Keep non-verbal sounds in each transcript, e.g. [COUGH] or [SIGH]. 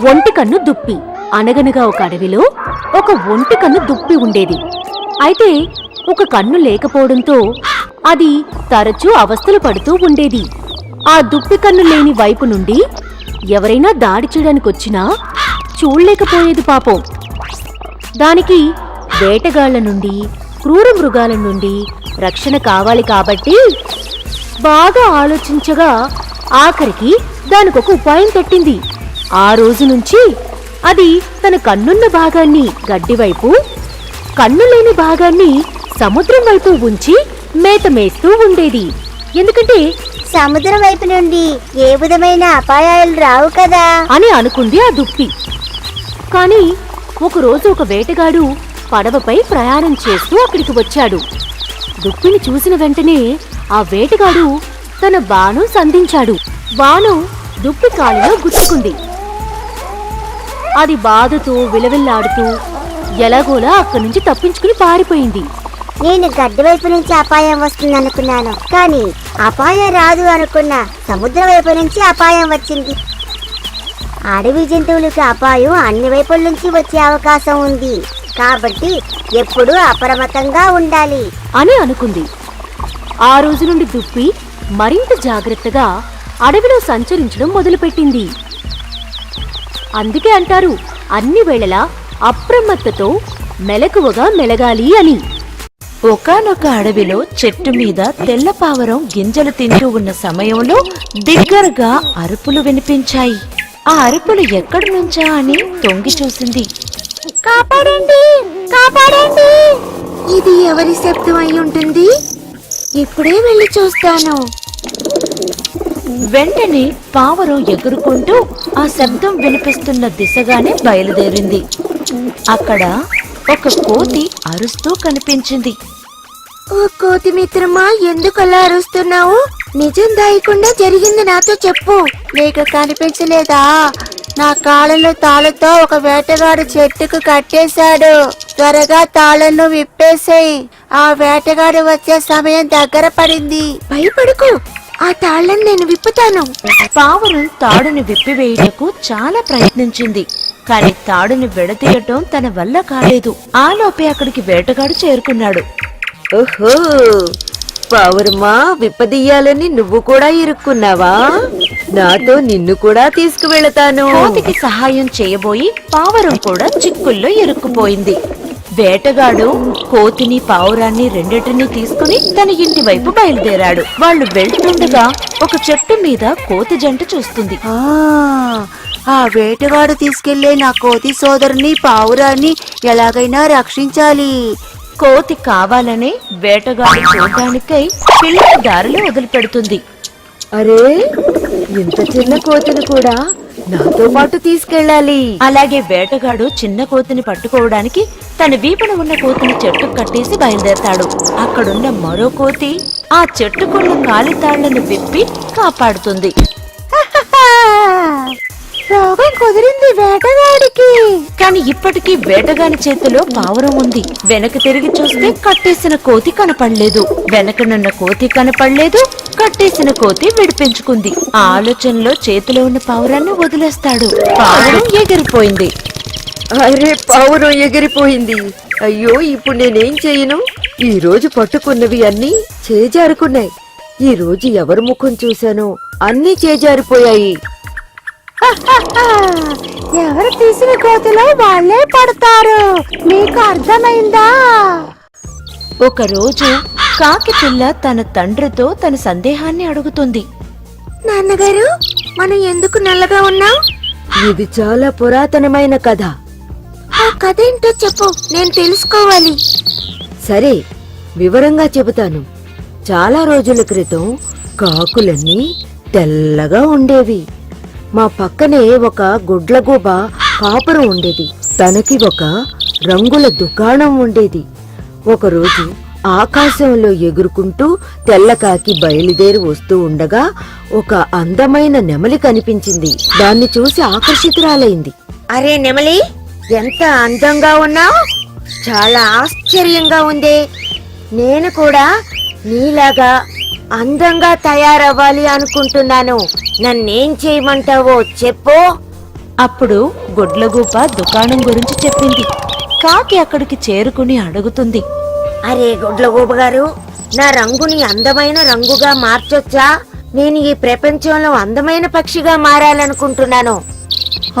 ఒంటి కన్ను దుప్పి. అనగనగా ఒక అడవిలో ఒక ఒంటికన్ను దుప్పి ఉండేది. అయితే ఒక కన్ను లేకపోవడంతో అది తరచూ అవస్థలు పడుతూ ఉండేది. ఆ దుప్పి కన్ను లేని వైపు నుండి ఎవరైనా దాడి చేయడానికి వచ్చినా చూడలేకపోయేది పాపం. దానికి వేటగాళ్ళ నుండి క్రూర మృగాల నుండి రక్షణ కావాలి కాబట్టి బాగా ఆలోచించగా ఆఖరికి దానికొక ఉపాయం తట్టింది. ఆ రోజు నుంచి అది తన కన్నున్న భాగాన్ని గడ్డి వైపు కన్ను లేని భాగాన్ని సముద్రం వైపు ఉంచి మేత మేస్తూ ఉండేది. ఎందుకంటే సముద్రం వైపు నుండి ఏ విధమైన అపాయాలు రావు కదా. అని అనుకుంది ఆ దుప్పి. కాని ఒకరోజు ఒక వేటగాడు పడవపై ప్రయాణం చేస్తూ అక్కడికి వచ్చాడు. దుప్పిని చూసిన వెంటనే ఆ వేటగాడు తన బాణం సంధించాడు. బాణం దుప్పి కాలిలో గుచ్చుకుంది. అది బాధతో విలవిల్లాడుతూ ఎలాగోలా అక్కడి నుంచి తప్పించుకుని పారిపోయింది. నేను గడ్డి వైపు నుంచి అపాయం వస్తుంది అనుకున్నాను. కానీ అపాయం రాదు అనుకున్నా సముద్రం వైపు నుంచి అపాయం వచ్చింది. అడవి జంతువులకు అపాయం అన్ని వైపుల నుంచి వచ్చే అవకాశం ఉంది. కాబట్టి ఎప్పుడూ అప్రమత్తంగా ఉండాలి. అని అనుకుంది. ఆ రోజు నుండి దుప్పి మరింత జాగ్రత్తగా అడవిలో సంచరించడం మొదలుపెట్టింది. అందుకే అంటారు అన్ని వేళలా అప్రమత్తతో మెలకువగా మెలగాలి అని. ఒకానొక అడవిలో చెట్టు మీద తెల్లపావరం గింజలు తింటూ ఉన్న సమయంలో దగ్గరగా అరుపులు వినిపించాయి. ఆ అరుపులు ఎక్కడి నుంచా అని తొంగి చూసింది. కాపాడండి! కాపాడండి! ఇది ఎవరి శబ్దం అయి ఉంటుంది? ఇప్పుడే వెళ్ళి చూస్తాను. వెంటనే పావురం ఎగురుకుంటూ ఆ శబ్దం వినిపిస్తున్న దిశగానే బయలుదేరింది. అక్కడ ఒక కోతి అరుస్తూ కనిపించింది. ఓ కోతి మిత్రమా ఎందుకు అలా అరుస్తున్నావు? నిజం దాయకుండా జరిగింది నాతో చెప్పు. నీకు కనిపించలేదా? నా కాళ్ళలో తాళతో ఒక వేటగాడు చెట్టుకు కట్టేశాడు. త్వరగా తాళను విప్పేసేయి. ఆ వేటగాడు వచ్చే సమయం దగ్గర పడింది. భయపడుకు. ఆ తాళ్ళని నేను విప్పుతాను. పావురం తాడుని విప్పివేయుటకు చాలా ప్రయత్నించింది. కాని తాడుని విడతీయటం తన వల్ల కాలేదు. ఆలోపే అక్కడికి వేటగాడు చేరుకున్నాడు. ఓహో! పావురమా విప్పదీయాలని నువ్వు కూడా ఇరుక్కున్నావా? నాతో నిన్ను కూడా తీసుకువెళతాను. కోతికి సహాయం చేయబోయి పావురం కూడా చిక్కుల్లో ఇరుక్కుపోయింది. వేటగాడు కోతిని పావురాన్ని రెండిటిని తీసుకుని తన ఇంటి వైపు బయలుదేరాడు. వాళ్ళు వెళ్తుండగా ఒక చెట్టు మీద కోతి జంట చూస్తుంది. ఆ వేటగాడు తీసుకెళ్ళే నా కోతి సోదరుని పావురాన్ని ఎలాగైనా రక్షించాలి. కోతి కావాలనే వేటగాడు చూడడానికై పిల్లని దారిలో వదిలిపెడుతుంది. అరే ఇంత చిన్న కోతిని కూడా నాతో పాటు తీసుకెళ్ళాలి. అలాగే వేటగాడు చిన్న కోతిని పట్టుకోవడానికి తన వీపున ఉన్న కోతిని చెట్టు కట్టేసి బయలుదేరతాడు. అక్కడున్న మరో కోతి ఆ చెట్టుకున్న కాలితాళ్ళను విప్పి కాపాడుతుంది. రోగం కుదిరింది వేటగాడికి. కాని ఇప్పటికీ వేటగాని చేతిలో పావురం ఉంది. వెనక తిరిగి చూస్తే కట్టేసిన కోతి కనపడలేదు. వెనకనున్న కోతి కనపడలేదు. కట్టేసిన కోతి విడిపించుకుంది. ఆ ఆలోచనలో చేతిలో ఉన్న పావురాన్ని వదిలేస్తాడు. పావురం ఎగిరిపోయింది. అరే పావురం ఎగిరిపోయింది. అయ్యో ఇప్పుడు నేనేం చేయను? ఈ రోజు పట్టుకున్నవి అన్నీ చేజారుకున్నాయి. ఈ రోజు ఎవరి ముఖం చూశానో అన్నీ చేజారిపోయాయి. ఎవరు తీసిన కోతిలో వాళ్ళే పడతారు. మీకు అర్థమైందా? ఒకరోజు కాకి పిల్ల తన తండ్రితో తన సందేహాన్ని అడుగుతుంది. నాన్నగారు మనం ఎందుకు నల్లగా ఉన్నాం? ఇది చాలా పురాతనమైన కథ. ఆ కథ ఏంటో చెప్పు నేను తెలుసుకోవాలి. సరే వివరంగా చెబుతాను. చాలా రోజుల క్రితం కాకులన్నీ తెల్లగా ఉండేవి. మా పక్కనే ఒక గుడ్లగూబ కాపురం ఉండేది. తనకి ఒక రంగుల దుకాణం ఉండేది. ఒకరోజు ఆకాశంలో ఎగురుకుంటూ తెల్లకాకి బయలుదేరి వస్తూ ఉండగా ఒక అందమైన నెమలి కనిపించింది. దాన్ని చూసి ఆకర్షితురాలైంది. అరే నెమలి ఎంత అందంగా ఉన్నావు? చాలా ఆశ్చర్యంగా ఉంది. నేను కూడా నీలాగా అందంగా తయారవ్వాలి అనుకుంటున్నాను. నన్నేం చేయమంటావో చెప్పు. అప్పుడు గుడ్లగూప దుకాణం గురించి చెప్పింది. కాకి అక్కడికి చేరుకుని అడుగుతుంది. అరే గుడ్ల గారు నా రంగుని అందమైన రంగుగా మార్చొచ్చా? నేను ఈ ప్రపంచంలో అందమైన పక్షిగా మారాలనుకుంటున్నాను.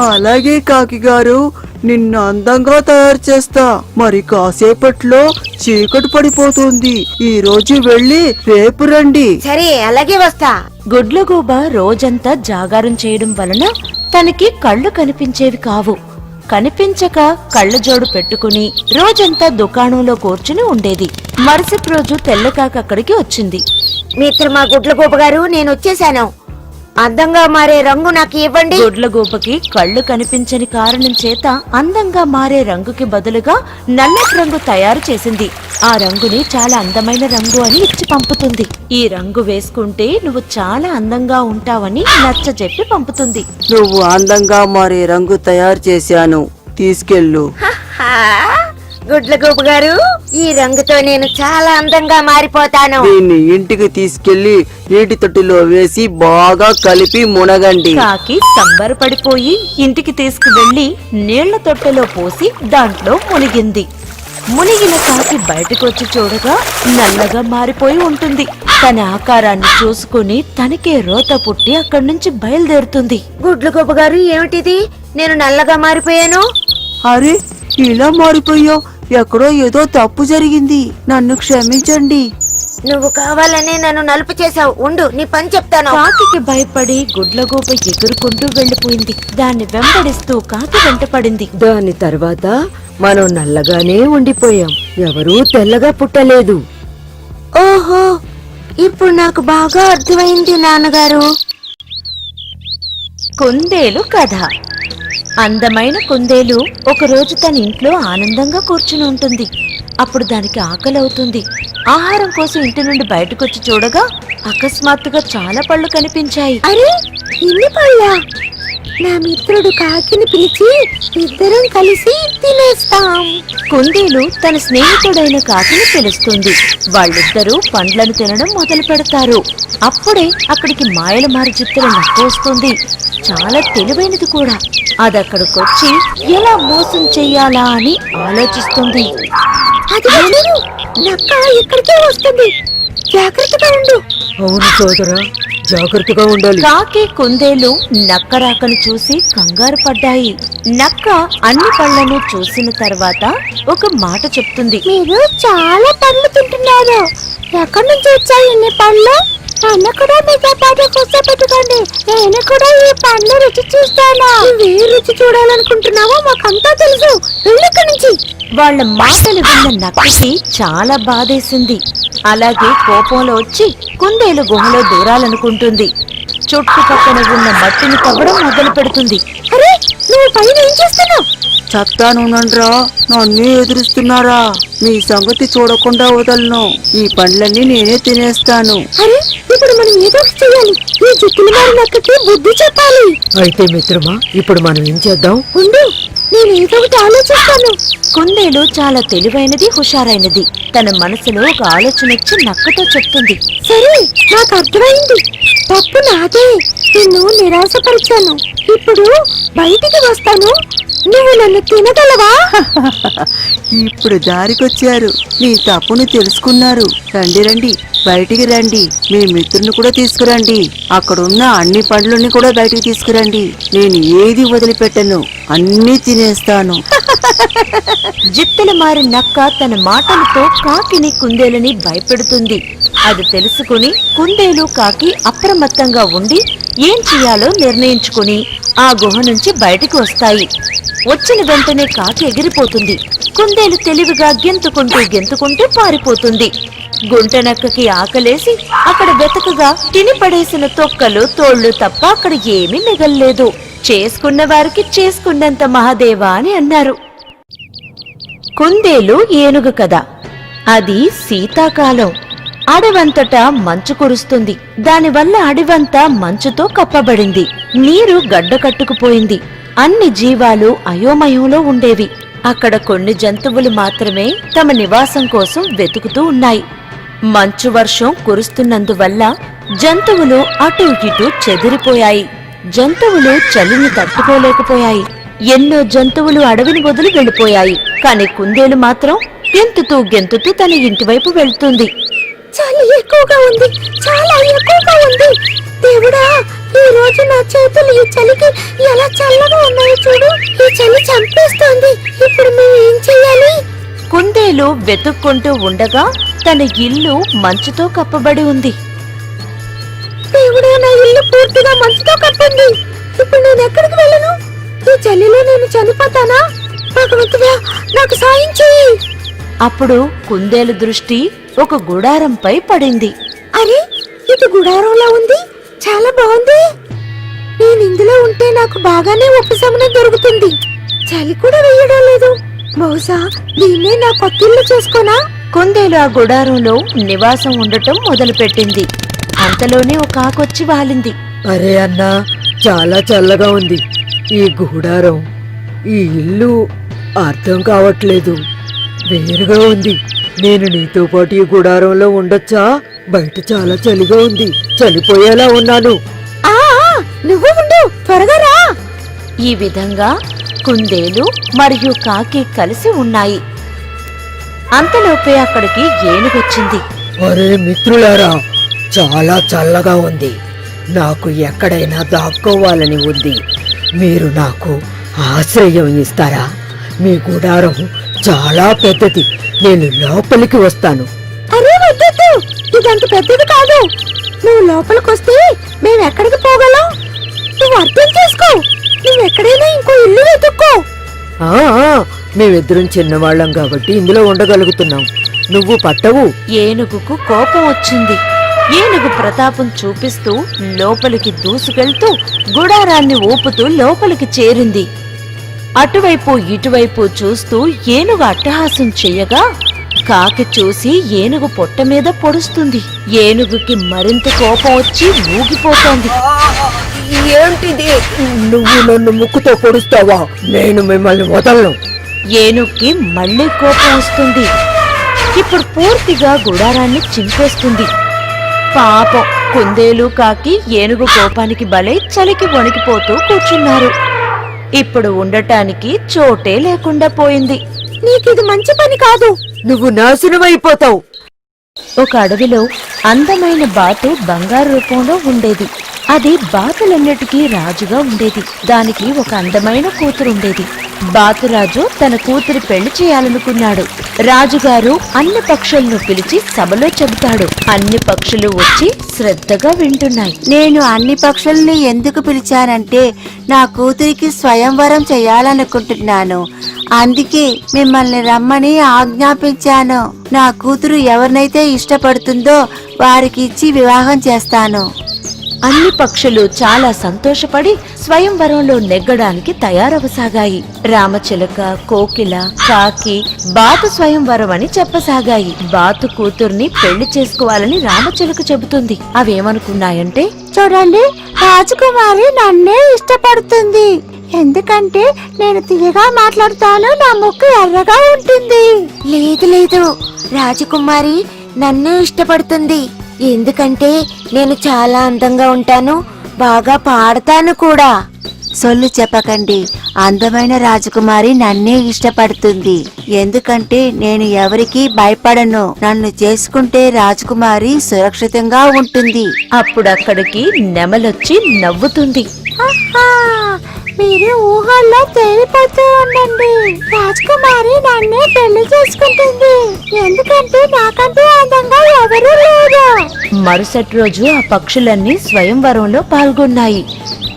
అలాగే కాకి గారు నిన్ను అందంగా తయారు చేస్తా. మరి కాసేపట్లో చీకటి పడిపోతుంది. ఈ రోజు వెళ్ళి రేపు రండి. సరే అలాగే వస్తా. గుడ్లగూబ రోజంతా జాగారం చేయడం వలన తనకి కళ్ళు కనిపించేవి కావు. కనిపించక కళ్ళజోడు పెట్టుకుని రోజంతా దుకాణంలో కూర్చుని ఉండేది. మరుసటి రోజు తెల్లకాక అక్కడికి వచ్చింది. మిత్రమా గుడ్ల గారు నేను వచ్చేసాను అందంగా మారే రంగు నాకు ఇవ్వండి. గుడ్లగూబకి కళ్ళు కనిపించని కారణం చేత అందంగా మారే రంగుకి బదులుగా నల్లటి రంగు తయారు చేసింది. ఆ రంగుని చాలా అందమైన రంగు అని ఇచ్చి పంపుతుంది. ఈ రంగు వేసుకుంటే నువ్వు చాలా అందంగా ఉంటావని నచ్చ చెప్పి పంపుతుంది. నువ్వు అందంగా మారే రంగు తయారు చేశాను. తీసుకెళ్ళు. గుడ్ల గారు ఈ రంగుతో నేను చాలా అందంగా మారిపోతాను. దీన్ని ఇంటికి తీసుకెళ్ళి నీటి తొట్టులో వేసి బాగా కలిపి మునగండి. కాకి సంబరపడిపోయి ఇంటికి తీసుకువెళ్ళి నీళ్ళ తొట్టెలో పోసి దాంట్లో మునిగింది. మునిగిన కాకి బయటకు వచ్చి చూడగా నల్లగా మారిపోయి ఉంటుంది. తన ఆకారాన్ని చూసుకుని తనకే రోత పుట్టి అక్కడి నుంచి బయలుదేరుతుంది. గుడ్ల గారు ఏమిటిది? నేను నల్లగా మారిపోయాను. అరే ఇలా మారిపోయావు? ఎక్కడో ఏదో తప్పు జరిగింది. నన్ను క్షమించండి. నువ్వు కావాలనే నన్ను నలుపు చేసావు ఉండు నీ పని చెప్తాను. కాకికి భయపడి గుడ్లగూప ఎగురుకుంటూ వెళ్ళిపోయింది దాన్ని వెంబడిస్తూ కాకి వెంటపడింది దాని తర్వాత మనం నల్లగానే ఉండిపోయాం. ఎవరూ తెల్లగా పుట్టలేదు. ఓహో ఇప్పుడు నాకు బాగా అర్థమైంది నాన్నగారు. కుందేలు కథ. అందమైన కుందేలు ఒకరోజు తన ఇంట్లో ఆనందంగా కూర్చుని ఉంటుంది. అప్పుడు దానికి ఆకలి అవుతుంది. ఆహారం కోసం ఇంటి నుండి బయటకొచ్చి చూడగా అకస్మాత్తుగా చాలా పళ్ళు కనిపించాయి. అరే ఇన్ని పళ్ళా? నా మిత్రుడు కాకిని పిలిచి ఇద్దరం కలిసి తినేస్తాం. కుందేలు తన స్నేహితుడైన కాకిని పిలుస్తుంది. వాళ్ళిద్దరూ పండ్లను తినడం మొదలు పెడతారు. అప్పుడే అక్కడికి మాయల మారి చిత్రం నక్కొస్తుంది చాలా తెలివైనది కూడా. అదక్కడికొచ్చి ఎలా మోసం చెయ్యాలా అని ఆలోచిస్తుంది. అది నక్క ఇక్కడికే వస్తుంది. జాగ్రత్తగా ఉండు. అవును సోదరా జాగ్రత్తగా ఉండాలి. కాకి కుందేలు నక్క రాకను చూసి కంగారు పడ్డాయి. నక్క అన్ని పళ్ళను చూసిన తర్వాత ఒక మాట చెప్తుంది. మీరు చాలా పండ్లు తింటున్నారు. ఎక్కడి నుంచి వచ్చాయి ఇన్ని పండ్లు నన్ను కూడా మీతో పాటు కూర్చోబెట్టుకోండి. నేను కూడా ఈ పండ్లు రుచి చూస్తాను? నువ్వే రుచి చూడాలనుకుంటున్నావో మాకంతా తెలుసు. వెళ్ళు నుంచి. వాళ్ళ మాటలు విన్న నక్కకి చాలా బాధేసింది. అలాగే కోపంలో వచ్చి కుందేలు గుహలో దూరాలనుకుంటుంది. చుట్టుపక్కన ఉన్న మట్టిని తవ్వడం మొదలు పెడుతుంది అరే నువ్వు పైన ఏం చేస్తున్నావు? చెప్తానునండ్రా నన్ను ఎదురుస్తున్నారా? మీ సంగతి చూడకుండా వదలను. ఈ పండ్లన్నీ నేనే తినేస్తాను. అరే ఇప్పుడు మనం ఏదో చేయాలి. ఈ జుట్టులు మారి నక్కకి బుద్ధి చెప్పాలి. అయితే మిత్రమా ఇప్పుడు మనం ఏం చేద్దాం? ఉండు నేను ఏదో ఒకటి ఆలోచిస్తాను. కుందేలు చాలా తెలివైనది హుషారైనది. తన మనసులో ఒక ఆలోచన వచ్చి నక్కతో చెప్తుంది. సరే నాకు అర్థమైంది. తప్పు నాదే. నిన్ను నిరాశపరిచాను. ఇప్పుడు బయటికి వస్తాను. నువ్వు నన్ను తినగలవా? ఇప్పుడు దారికొచ్చారు నీ తప్పును తెలుసుకున్నారు. రండి రండి. బయటికి రండి. మీ మిత్రుని కూడా తీసుకురండి. అక్కడున్న అన్ని పండ్లని కూడా బయటికి తీసుకురండి. నేను ఏది వదిలిపెట్టను? అన్నీ తినేస్తాను. [LAUGHS] జిత్తెల మారి నక్క తన మాటలతో కాకిని కుందేలని భయపెడుతుంది. అది తెలుసుకుని కుందేలు కాకి అప్రమత్తంగా ఉండి ఏం చేయాలో నిర్ణయించుకుని ఆ గుహ నుంచి బయటికి వస్తాయి. వచ్చిన వెంటనే కాకి ఎగిరిపోతుంది. కుందేలు తెలివిగా గెంతుకుంటూ గెంతుకుంటూ పారిపోతుంది. గుంట నక్కకి ఆకలేసి అక్కడ వెతకగా తినిపడేసిన తొక్కలు తోళ్ళు తప్ప అక్కడ ఏమీ మిగల్లేదు. చేసుకున్న వారికి చేసుకున్నంత మహాదేవా అని అన్నారు. కుందేలు ఏనుగు కథ. అది శీతాకాలం. అడవంతటా మంచు కురుస్తుంది. దానివల్ల అడవంతా మంచుతో కప్పబడింది. నీరు గడ్డ కట్టుకుపోయింది. అన్ని జీవాలు అయోమయంలో ఉండేవి. అక్కడ కొన్ని జంతువులు మాత్రమే తమ నివాసం కోసం వెతుకుతూ ఉన్నాయి. మంచు వర్షం కురుస్తున్నందువల్ల జంతువులు అటూ ఇటూ చెదిరిపోయాయి. జంతువులు చలిని తట్టుకోలేకపోయాయి. ఎన్నో జంతువులు అడవిని వదిలి వెళ్ళిపోయాయి. కాని కుందేలు మాత్రం గెంతుతూ గెంతుతూ తన ఇంటివైపు వెళ్తుంది. చలి ఎక్కువగా ఉంది. చాలా ఎక్కువగా ఉంది. దేవుడా ఈ రోజు నా చేతులు ఈ చలికి ఎలా చల్లగా ఉన్నాయో చూడు. ఈ చలి చంపేస్తోంది. ఇప్పుడు మేము ఏం చెయ్యాలి కుందేలు వెతుక్కుంటూ ఉండగా తన ఇల్లు మంచుతో కప్పబడి ఉంది. దేవుడా నా ఇల్లు పూర్తిగా మంచుతో కప్పింది ఇప్పుడు నేను ఎక్కడికి వెళ్ళను? ఈ చలిలో నేను చనిపోతానా? భగవంతుడా నాకు సాయం చెయ్యి. అప్పుడు కుందేలు దృష్టి ఒక గుడారంపై పడింది. అరే ఇది గుడారంలా ఉంది? చాలా బాగుంది. నేను ఇందులో ఉంటే నాకు బాగానే ఉపశమనం దొరుకుతుంది. చలి కూడా వేయడం లేదు. బహుశా దీన్నే నా కొత్తిల్లు చేసుకోనా? కుందేలు ఆ గుడారంలో నివాసం ఉండటం మొదలుపెట్టింది. అంతలోనే ఒక ఆకొచ్చి వాలింది. అరే అన్నా చాలా చల్లగా ఉంది. ఈ గూడారం ఈ ఇల్లు అర్థం కావట్లేదు. వేరుగా ఉంది. నేను నీతో పాటు ఈ గుడారంలో ఉండొచ్చా? బయట చాలా చలిగా ఉంది. చనిపోయేలా ఉన్నాను. ఆ నువ్వు ఉండు. త్వరగా రా. ఈ విధంగా కుందేలు మరియు కాకి కలిసి ఉన్నాయి. అంతలోపే అక్కడికి ఏనుగొచ్చింది అరే మిత్రులారా చాలా చల్లగా ఉంది. నాకు ఎక్కడైనా దాక్కోవాలని ఉంది. మీరు నాకు ఆశ్రయం ఇస్తారా? మీ గుడారం చాలా పెద్దది. నేను లోపలికి వస్తాను. అరే వద్దొద్దు. ఇదంత పెద్దది కాదు. నువ్వు లోపలికొస్తే మేము ఎక్కడికి పోగలం? నువ్వు అర్థం చేసుకో. నువ్వు ఎక్కడైనా ఇంకో ఇల్లు వెతుక్కో. మేమిద్దరం చిన్నవాళ్ళం కాబట్టి ఇందులో ఉండగలుగుతున్నాం. నువ్వు పట్టవు. ఏనుగుకు కోపం వచ్చింది. ఏనుగు ప్రతాపం చూపిస్తూ లోపలికి దూసుకెళ్తూ గుడారాన్ని ఊపుతూ లోపలికి చేరింది. అటువైపు ఇటువైపు చూస్తూ ఏనుగు అట్టహాసం చెయ్యగా కాకి చూసి ఏనుగు పొట్ట మీద పొడుస్తుంది. ఏనుగుకి మరింత కోపం వచ్చి ఊగిపోతోంది. ఏంటిది? నువ్వు నన్ను ముక్కుతో పొడుస్తావా? నేను మిమ్మల్ని వదలను. ఏనుగుకి మళ్ళీ కోపం వస్తుంది. ఇప్పుడు పూర్తిగా గుడారాన్ని చింపేస్తుంది. పాపం. కుందేలు కాకి ఏనుగు కోపానికి బలై చలికి వణికిపోతూ కూర్చున్నారు. ఇప్పుడు ఉండటానికి చోటే లేకుండా పోయింది. నీకిది మంచి పని కాదు. నువ్వు నాశనం అయిపోతావు ఒక అడవిలో అందమైన బాతు బంగారు రూపంలో ఉండేది. అది బాతులన్నిటికీ రాజుగా ఉండేది. దానికి ఒక అందమైన కూతురు ఉండేది బాతురాజు తన కూతురి పెళ్ళి చేయాలనుకున్నాడు. రాజుగారు అన్ని పక్షులను పిలిచి సభలో చెబుతాడు. అన్ని పక్షులు వచ్చి శ్రద్ధగా వింటున్నాయి. నేను అన్ని పక్షుల్ని ఎందుకు పిలిచానంటే నా కూతురికి స్వయంవరం చేయాలనుకుంటున్నాను. అందుకే మిమ్మల్ని రమ్మని ఆజ్ఞాపించాను. నా కూతురు ఎవరినైతే ఇష్టపడుతుందో వారికి ఇచ్చి వివాహం చేస్తాను. అన్ని పక్షులు చాలా సంతోషపడి స్వయంవరంలో నెగ్గడానికి తయారవసాగాయి. రామచిలక కోకిల కాకి బాతు స్వయంవరం అని చెప్పసాగాయి. బాతు కూతుర్ని పెళ్ళి చేసుకోవాలని రామచిలక చెబుతుంది. అవేమనుకున్నాయంటే చూడండి రాజకుమారి నన్నే ఇష్టపడుతుంది. ఎందుకంటే నేను తీయగా మాట్లాడుతాను నా ముక్కు ఎర్రగా ఉంటుంది. లేదు లేదు. రాజకుమారి నన్ను ఇష్టపడుతుంది. ఎందుకంటే నేను చాలా అందంగా ఉంటాను బాగా పాడతాను కూడా. సొల్లు చెప్పకండి అందమైన రాజకుమారి నన్నే ఇష్టపడుతుంది. ఎందుకంటే నేను ఎవరికీ భయపడను. నన్ను చేసుకుంటే రాజకుమారి సురక్షితంగా ఉంటుంది. అప్పుడక్కడికి నెమలొచ్చి నవ్వుతుంది. మీరు ఊహల్లో తేలిపోతూ ఉండండి. రాజకుమారి నన్నే పెళ్ళి చేసుకుంటుంది. ఎందుకంటే నాకంటే అందంగా ఎవరూ లేరు. మరుసటి రోజు ఆ పక్షులన్నీ స్వయంవరంలో పాల్గొన్నాయి.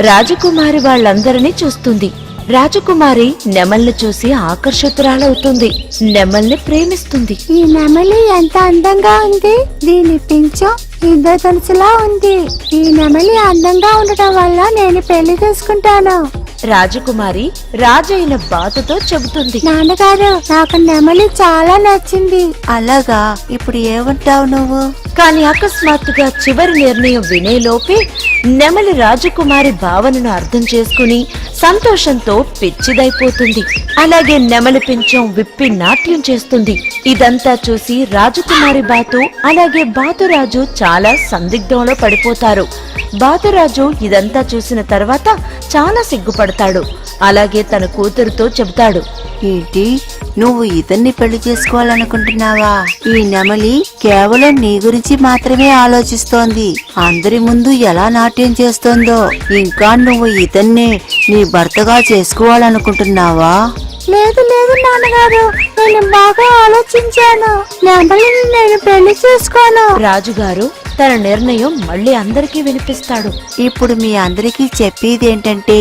రాజకుమారి వాళ్ళందరినీ చూస్తుంది. రాజకుమారి నెమల్ని చూసి ఆకర్షితురాలవుతుంది. నెమల్ని ప్రేమిస్తుంది. ఈ నెమలి ఎంత అందంగా ఉంది. దీని పించం ఇంద్రధనుసులా ఉంది. ఈ నెమలి అందంగా ఉండటం వల్ల నేను పెళ్ళి చేసుకుంటాను. రాజకుమారి రాజైన బాతుతో చెబుతుంది. నాన్నగారు నాకు నెమలి చాలా నచ్చింది. అలాగా ఇప్పుడు ఏమంటావు నువ్వు? కాని అకస్మాత్తుగా చివరి నిర్ణయం వినేలోపే నెమలి రాజకుమారి భావనను అర్థం చేసుకుని సంతోషంతో పిచ్చిదైపోతుంది. అలాగే నెమలి పించం విప్పి నాట్యం చేస్తుంది. ఇదంతా చూసి రాజకుమారి బాతు అలాగే బాతురాజు చాలా సందిగ్ధంలో పడిపోతారు. బాతురాజు ఇదంతా చూసిన తర్వాత చాలా సిగ్గుపడతాడు. అలాగే తన కూతురుతో చెబుతాడు. ఏంటి? నువ్వు ఇతన్ని పెళ్ళి చేసుకోవాలనుకుంటున్నావా? ఈ నెమలి కేవలం నీ గురించి మాత్రమే ఆలోచిస్తోంది. అందరి ముందు ఎలా నాట్యం చేస్తోందో ఇంకా నువ్వు ఇతన్నే నీ భర్తగా చేసుకోవాలనుకుంటున్నావా? లేదు లేదు నాన్నగారు. నేను బాగా ఆలోచించాను. నెమలిని నేను పెళ్ళి చేసుకోను. రాజుగారు తన నిర్ణయం మళ్ళీ అందరికీ వినిపిస్తాడు. ఇప్పుడు మీ అందరికీ చెప్పేది ఏంటంటే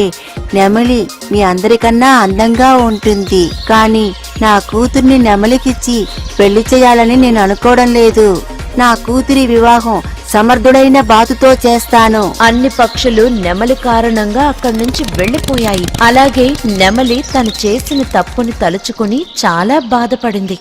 నెమలి మీ అందరికన్నా అందంగా ఉంటుంది. కానీ నా కూతుర్ని నెమలికిచ్చి పెళ్ళి చేయాలని నేను అనుకోవడం లేదు. నా కూతురి వివాహం సమర్థుడైన బాతుతో చేస్తాను. అన్ని పక్షులు నెమలి కారణంగా అక్కడి నుంచి వెళ్ళిపోయాయి అలాగే నెమలి తను చేసిన తప్పుని తలుచుకుని చాలా బాధపడింది.